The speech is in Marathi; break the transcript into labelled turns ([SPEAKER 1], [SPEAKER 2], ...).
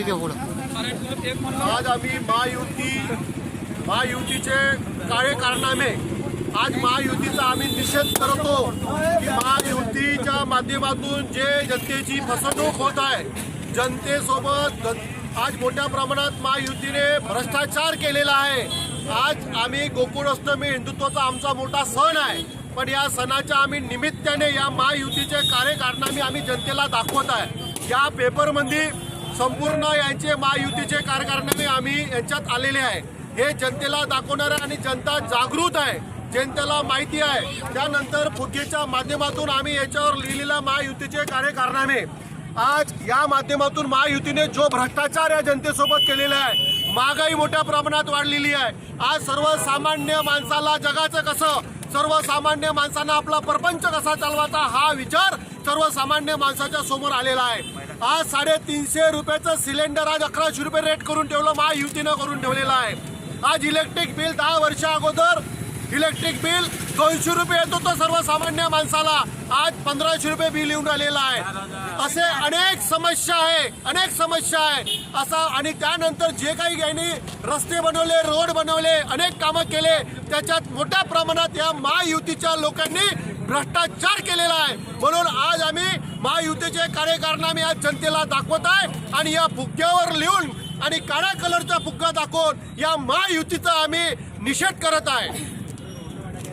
[SPEAKER 1] ठीक आहे बोला.
[SPEAKER 2] आज आम्ही महायुती महायुतीचे काळे कारनामे. आज महायुतीचा आम्ही निषेध करतो की महायुतीच्या माध्यमातून जे जनतेची फसवणूक होत आहे जनतेसोबत आज मोठ्या प्रमाणात महायुतीने भ्रष्टाचार केलेला आहे. आज आम्ही गोकुळाष्टमी हिंदुत्वाचा आमचा मोठा सण आहे पण या सणाच्या आम्ही निमित्ताने या महायुतीचे कार्यकारणामे आम्ही जनतेला दाखवत आहे. या पेपरमध्ये संपूर्ण यांचे महायुतीचे कार्यकारनामे आम्ही यांच्यात आलेले आहे. हे जनतेला दाखवणार आहे आणि जनता जागृत आहे जनतेला माहिती आहे. त्यानंतर फुटकेच्या माध्यमातून आम्ही याच्यावर लिहिलेला महायुतीचे कार्यकारनामे आज या माध्यमातून महायुतीने जो भ्रष्टाचार या जनतेसोबत केलेला आहे महागाई मोठ्या प्रमाणात वाढलेली आहे. आज सर्वसामान्य माणसाला जगाचं कसं सर्वसामान्य माणसांना आपला प्रपंच कसा चालवायचा हा विचार सर्वसामान्य माणसाच्या समोर आलेला आहे. आज साडेतीनशे रुपयाचं सिलेंडर आज अकराशे रुपये रेट करून ठेवलं महायुतीनं करून ठेवलेलं आहे. आज इलेक्ट्रिक बिल दहा वर्षा अगोदर इलेक्ट्रिक बिल दोनशे रुपये येत होतं सर्वसामान्य माणसाला. आज पंधराशे रुपये बिल येऊन राहिलेलं आहे. असे अनेक समस्या आहे अनेक समस्या आहे. असा आणि त्यानंतर जे काही यांनी रस्ते बनवले रोड बनवले अनेक कामं केले त्याच्यात मोठ्या प्रमाणात या महायुतीच्या लोकांनी भ्रष्टाचार केलेला आहे. म्हणून आज आम्ही महायुतीचे आज जनतेला दाखवत आहे आणि या फुग्यावर लिहून आणि काळ्या कलरचा फुग्गा दाखवून या महायुतीचा आम्ही निषेध करत आहे.